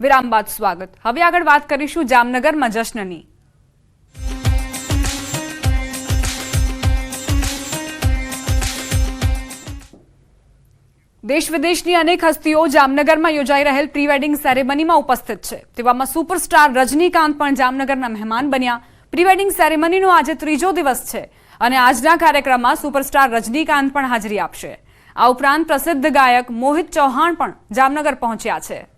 વિરામ બાદ સ્વાગત. હવે આગળ વાત કરીશું જામનગરમાં જશ્નની. દેશ વિદેશની અનેક હસ્તીઓ જામનગરમાં યોજાઈ રહેલ પ્રી વેડિંગ સેરેમનીમાં ઉપસ્થિત છે. તેવામાં સુપરસ્ટાર રજનીકાંત પણ જામનગરના મહેમાન બન્યા. પ્રી વેડિંગ સેરેમનીનો આજે ત્રીજો દિવસ છે અને આજના કાર્યક્રમમાં સુપરસ્ટાર રજનીકાંત પણ હાજરી આપશે. આ ઉપરાંત પ્રસિદ્ધ ગાયક મોહિત ચૌહાણ પણ જામનગર પહોંચ્યા છે.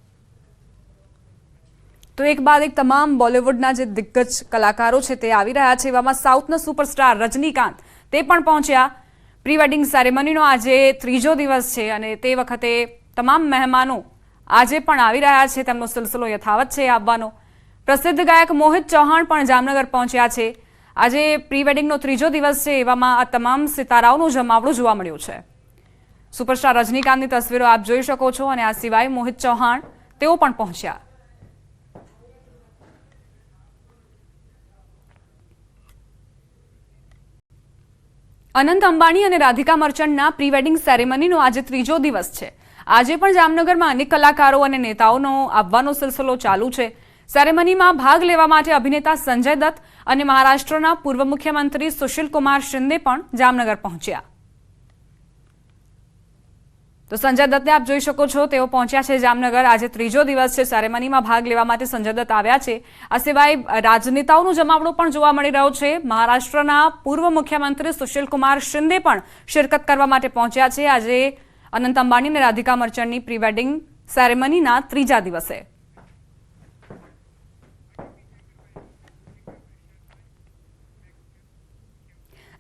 તો એક બાદ એક તમામ બોલિવૂડના જે દિગ્ગજ કલાકારો છે તે આવી રહ્યા છે. એવામાં સાઉથના સુપરસ્ટાર રજનીકાંત તે પણ પહોંચ્યા. પ્રી વેડિંગ સેરેમનીનો આજે ત્રીજો દિવસ છે અને તે વખતે તમામ મહેમાનો આજે પણ આવી રહ્યા છે. તેમનો સિલસિલો યથાવત છે આવવાનો. પ્રસિદ્ધ ગાયક મોહિત ચૌહાણ પણ જામનગર પહોંચ્યા છે. આજે પ્રી વેડિંગનો ત્રીજો દિવસ છે. એવામાં આ તમામ સિતારાઓનું જમાવડું જોવા મળ્યું છે. સુપરસ્ટાર રજનીકાંતની તસવીરો આપ જોઈ શકો છો અને આ સિવાય મોહિત ચૌહાણ તેઓ પણ પહોંચ્યા. અનંત અંબાણી અને રાધિકા મર્ચન્ટના પ્રી વેડિંગ સેરેમનીનો આજે ત્રીજો દિવસ છે. આજે પણ જામનગરમાં અનેક કલાકારો અને નેતાઓનો આવવાનો સિલસિલો ચાલુ છે. સેરેમનીમાં ભાગ લેવા માટે અભિનેતા સંજય દત્ત અને મહારાષ્ટ્રના પૂર્વ મુખ્યમંત્રી સુશીલ કુમાર શિંદે પણ જામનગર પહોંચ્યા. તો સંજય દત્તને આપ જોઈ શકો છો, તેઓ પહોંચ્યા છે જામનગર. આજે ત્રીજો દિવસ છે, સેરેમનીમાં ભાગ લેવા માટે સંજય દત્ત આવ્યા છે. આ સિવાય રાજનેતાઓનું જમાવડું પણ જોવા મળી રહ્યો છે. મહારાષ્ટ્રના પૂર્વ મુખ્યમંત્રી સુશીલ કુમાર શિંદે પણ શિરકત કરવા માટે પહોંચ્યા છે. આજે અનંત અંબાણી અને રાધિકા મર્ચન્ટની પ્રી વેડિંગ સેરેમનીના ત્રીજા દિવસે.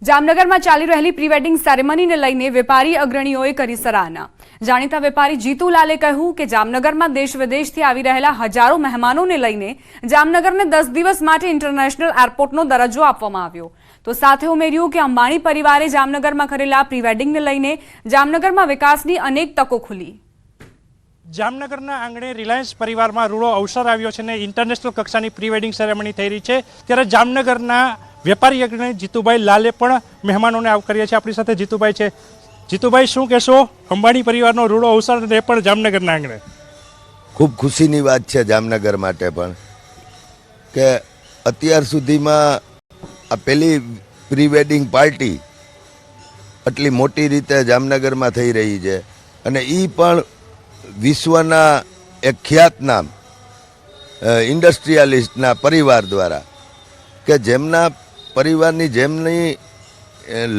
જામનગરમાં ચાલી રહેલી પ્રી વેડિંગ સેરેમનીને લઈને વેપારી અગ્રણીઓએ કરી સરાહના. જાણીતા વેપારી જીતુલાલે કહ્યું કે જામનગરમાં દેશ વિદેશથી આવી રહેલા હજારો મહેમાનોને લઈને જામનગરને દસ દિવસ માટે ઇન્ટરનેશનલ એરપોર્ટનો દરજ્જો આપવામાં આવ્યો. તો સાથે ઉમેર્યું કે અંબાણી પરિવારે જામનગરમાં કરેલા પ્રી વેડિંગને લઈને જામનગરમાં વિકાસની અનેક તકો ખુલી. જામનગરના આંગણે રિલાયન્સ પરિવારમાં રૂડો અવસર આવ્યો છે અને ઇન્ટરનેશનલ કક્ષાની પ્રી વેડિંગ સેરેમની થઈ રહી છે. ત્યારે જામનગરના વેપારી અગ્રણી જીતુભાઈ લાલે પણ મહેમાનોને આવકાર્યા છે આપણી સાથે જીતુભાઈ છે. જીતુભાઈ, શું કહેશો? અંબાણી પરિવારનો રૂડો અવસર એ પણ જામનગરના આંગણે. ખૂબ ખુશીની વાત છે જામનગર માટે પણ કે અત્યાર સુધીમાં આ પહેલી પ્રી વેડિંગ પાર્ટી આટલી મોટી રીતે જામનગરમાં થઈ રહી છે અને એ પણ વિશ્વના એક ખ્યાતનામ ઇન્ડસ્ટ્રીયાલિસ્ટના પરિવાર દ્વારા કે જેમના પરિવારની જેમની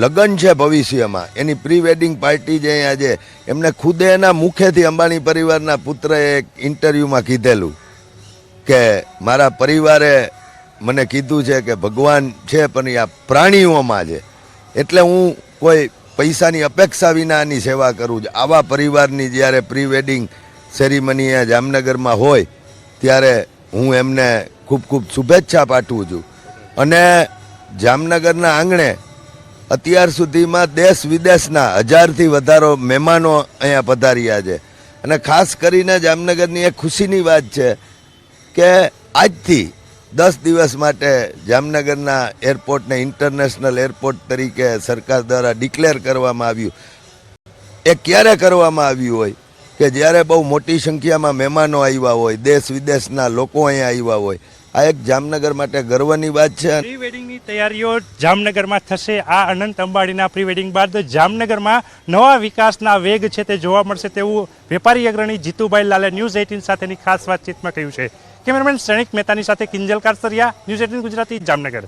લગ્ન છે ભવિષ્યમાં, એની પ્રી વેડિંગ પાર્ટી જે અહીંયા છે, એમને ખુદે એના મુખેથી અંબાણી પરિવારના પુત્રએ એક ઇન્ટરવ્યૂમાં કીધેલું કે, મારા પરિવારે મને કીધું છે કે ભગવાન છે, પણ આ પ્રાણીઓમાં છે. એટલે હું કોઈ પૈસાની અપેક્ષા વિના આની સેવા કરું છું. આવા પરિવારની જ્યારે પ્રી વેડિંગ સેરેમની અહીંયા જામનગરમાં હોય, ત્યારે હું એમને ખૂબ ખૂબ શુભેચ્છા પાઠવું છું. અને જામનગરના આંગણે અત્યાર સુધીમાં દેશ વિદેશના હજારથી વધારો મહેમાનો અહીંયા પધાર્યા છે. અને ખાસ કરીને જામનગરની એક ખુશીની વાત છે કે આજથી દસ દિવસ માટે જામનગરના એરપોર્ટને ઇન્ટરનેશનલ એરપોર્ટ તરીકે સરકાર દ્વારા ડિક્લેર કરવામાં આવ્યું. એ ક્યારે કરવામાં આવ્યું હોય? કે જ્યારે બહુ મોટી સંખ્યામાં મહેમાનો આવ્યા હોય દેશ વિદેશના લોકો અહીંયા આવ્યા હોય. આ એક જામનગર માટે ગર્વની વાત છે. તૈયારીઓ જામનગરમાં થશે. આ અનંત અંબાણીના પ્રી વેડિંગ બાદ જામનગરમાં નવા વિકાસના વેગ છે તે જોવા મળશે તેવું વેપારી અગ્રણી જીતુભાઈ લાલે ન્યૂઝ એઇટીન સાથેની ખાસ વાતચીતમાં કહ્યું છે. કેમેરામેન શ્રેણિક મહેતાની સાથે કિંજલ કારસરિયા, ન્યૂઝ એઇટીન ગુજરાતી, જામનગર.